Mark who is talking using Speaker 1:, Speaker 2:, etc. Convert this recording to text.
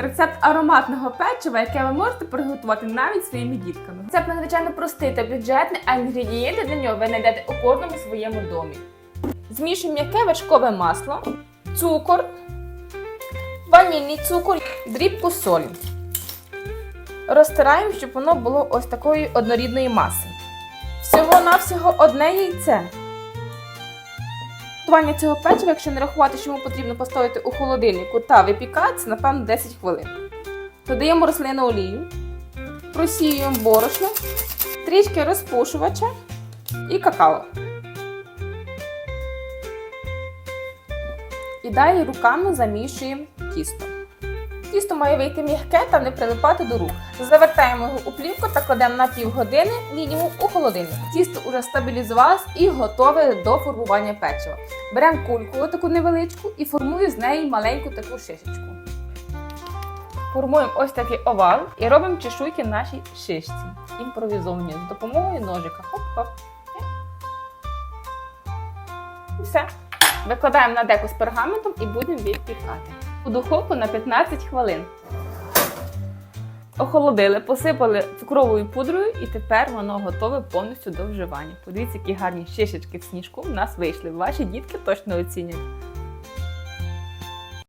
Speaker 1: Рецепт ароматного печива, яке ви можете приготувати навіть своїми дітками. Рецепт надзвичайно простий та бюджетний, а інгредієнти для нього ви знайдете у кожному своєму домі. Змішуємо м'яке вершкове масло, цукор, ванільний цукор, дрібку солі. Розтираємо, щоб воно було ось такої однорідної маси. Всього-навсього одне яйце. Готування цього печива, якщо не рахувати, що йому потрібно поставити у холодильнику та випікати, напевно 10 хвилин. Додаємо рослину олію, просіюємо борошно, трішки розпушувача і какао. І далі руками замішуємо тісто. Тісто має вийти м'яке та не прилипати до рук. Завертаємо його у плівку та кладемо на півгодини мінімум у холодильник. Тісто вже стабілізувалось і готове до формування печива. Беремо кульку таку невеличку і формую з неї маленьку таку шишечку. Формуємо ось такий овал і робимо чешуйки нашій шишці. Імпровізовані з допомогою ножика. Хоп-хоп. І все. Викладаємо на деку з пергаментом і будемо відпікати. У духовку на 15 хвилин. Охолодили, посипали цукровою пудрою, і тепер воно готове повністю до вживання. Подивіться, які гарні шишечки в сніжку в нас вийшли. Ваші дітки точно оцінять.